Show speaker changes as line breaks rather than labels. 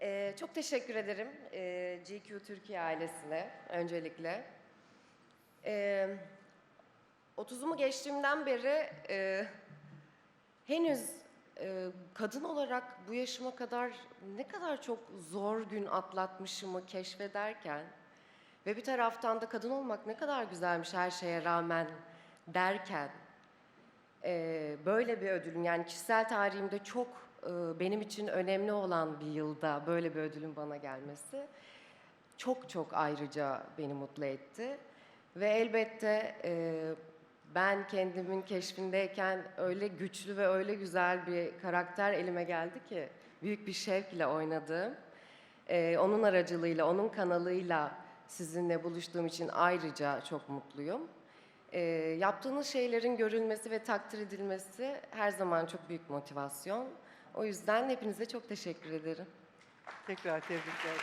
Ee, çok teşekkür ederim ee, GQ Türkiye ailesine öncelikle. Ee, 30'umu geçtiğimden beri e, henüz e, kadın olarak bu yaşıma kadar ne kadar çok zor gün atlatmışımı keşfederken ve bir taraftan da kadın olmak ne kadar güzelmiş her şeye rağmen derken e, böyle bir ödülün yani kişisel tarihimde çok benim için önemli olan bir yılda böyle bir ödülün bana gelmesi çok çok ayrıca beni mutlu etti. Ve elbette e, ben kendimin keşfindeyken öyle güçlü ve öyle güzel bir karakter elime geldi ki büyük bir şevkle oynadığım. e, onun aracılığıyla, onun kanalıyla sizinle buluştuğum için ayrıca çok mutluyum. E, yaptığınız şeylerin görülmesi ve takdir edilmesi her zaman çok büyük motivasyon. O yüzden hepinize çok teşekkür ederim.
Tekrar tebrikler.